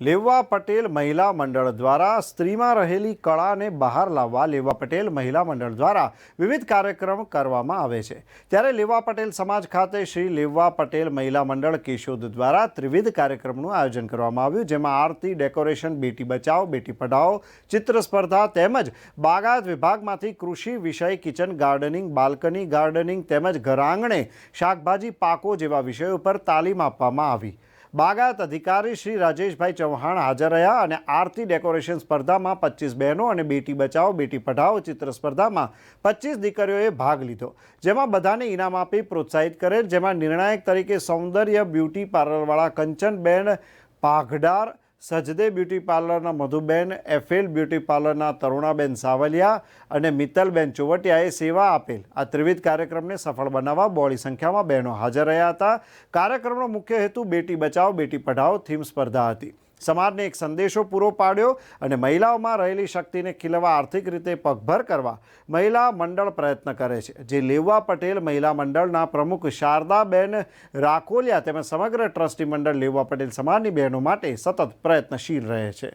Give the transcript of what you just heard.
લેવા પટેલ મહિલા મંડળ દ્વારા સ્ત્રીમાં રહેલી કળાને બહાર લાવવા લેવા પટેલ મહિલા મંડળ દ્વારા વિવિધ કાર્યક્રમ કરવામાં આવે છે. ત્યારે લેવા પટેલ સમાજ ખાતે શ્રી લેવા પટેલ મહિલા મંડળ કેશોદ દ્વારા ત્રિવિધ કાર્યક્રમનું આયોજન કરવામાં આવ્યું, જેમાં આરતી, ડેકોરેશન, બેટી બચાવો બેટી પઢાઓ, ચિત્ર સ્પર્ધા તેમજ બાગાત વિભાગમાંથી કૃષિ વિષય, કિચન ગાર્ડનિંગ, બાલ્કની ગાર્ડનિંગ તેમજ ઘરાંગણે શાકભાજી પાકો જેવા વિષયો પર તાલીમ આપવામાં આવી. બાગાયત અધિકારી શ્રી રાજેશભાઈ ચૌહાણ હાજર રહ્યા અને આરતી ડેકોરેશન સ્પર્ધામાં પચીસ બહેનો અને બેટી બચાવો, બેટી પઢાઓ ચિત્ર સ્પર્ધામાં પચીસ દીકરીઓએ ભાગ લીધો, જેમાં બધાને ઇનામ આપી પ્રોત્સાહિત કરેલ, જેમાં નિર્ણાયક તરીકે સૌંદર્ય બ્યુટી પાર્લરવાળા કંચનબેન પાઘડાર સજદે બ્યુટી પાર્લરના મધુબેન, એફએલ બ્યુટી પાર્લરના તરુણાબેન સાવલિયા અને મિત્તલબેન ચોવટિયાએ સેવા આપેલ. આ ત્રિવિધ કાર્યક્રમને સફળ બનાવવા બોળી સંખ્યામાં બહેનો હાજર રહ્યા હતા. કાર્યક્રમનો મુખ્ય હેતુ બેટી બચાવો, બેટી પઢાઓ, થીમ સ્પર્ધા હતી. સમાજને એક સંદેશો પૂરો પાડ્યો અને મહિલાઓમાં રહેલી શક્તિને ખીલવા આર્થિક રીતે પગભર કરવા મહિલા મંડળ પ્રયત્ન કરે છે. જે લેવા પટેલ મહિલા મંડળના પ્રમુખ શારદાબેન રાખોલિયા તેમજ સમગ્ર ટ્રસ્ટી મંડળ લેવા પટેલ સમાજની બહેનો માટે સતત પ્રયત્નશીલ રહે છે.